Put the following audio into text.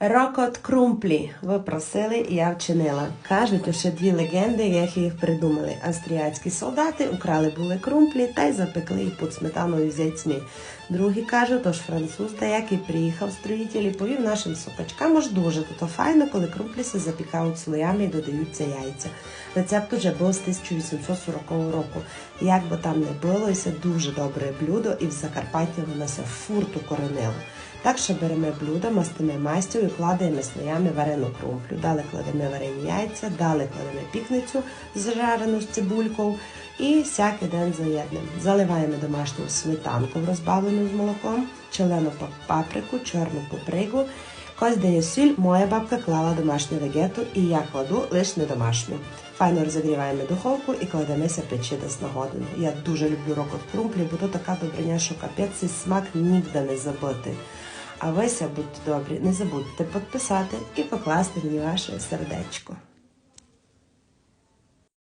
Рокот крумплі. Ви просили, і я вчинила. Кажуть, ще дві легенди, як їх придумали. Австріяцькі солдати украли були крумплі та й запекли їх під сметаною з яйцями. Другі кажуть, тож француз, та який приїхав строїтель і повів нашим сопачкам, аж дуже то файно, коли крумплі се запікають слоями і додаються яйця. Рецепт уже був з 1840 року. Як би там не було, і це дуже добре блюдо, і в Закарпатті воно се фурту коронило. Так що беремо блюдо, мастимо мастю і кладемо слоями варену крумплю. Далі кладемо варені яйця, далі кладемо пікницю зжарену з цибулькою і всякий день заєднемо. Заливаємо домашню сметанку розбавлену з молоком, червону паприку, чорну папригу. Кось дає сіль, моя бабка клала домашню вегету і я кладу лише не домашню. Файно розігріваємо духовку і кладемося печі десь на годину. Я дуже люблю рокот крумплі, бо то така добриня, що капець і смак ніде не забути. А вися будьте добрі, не забудьте підписати і покласти мені ваше сердечко.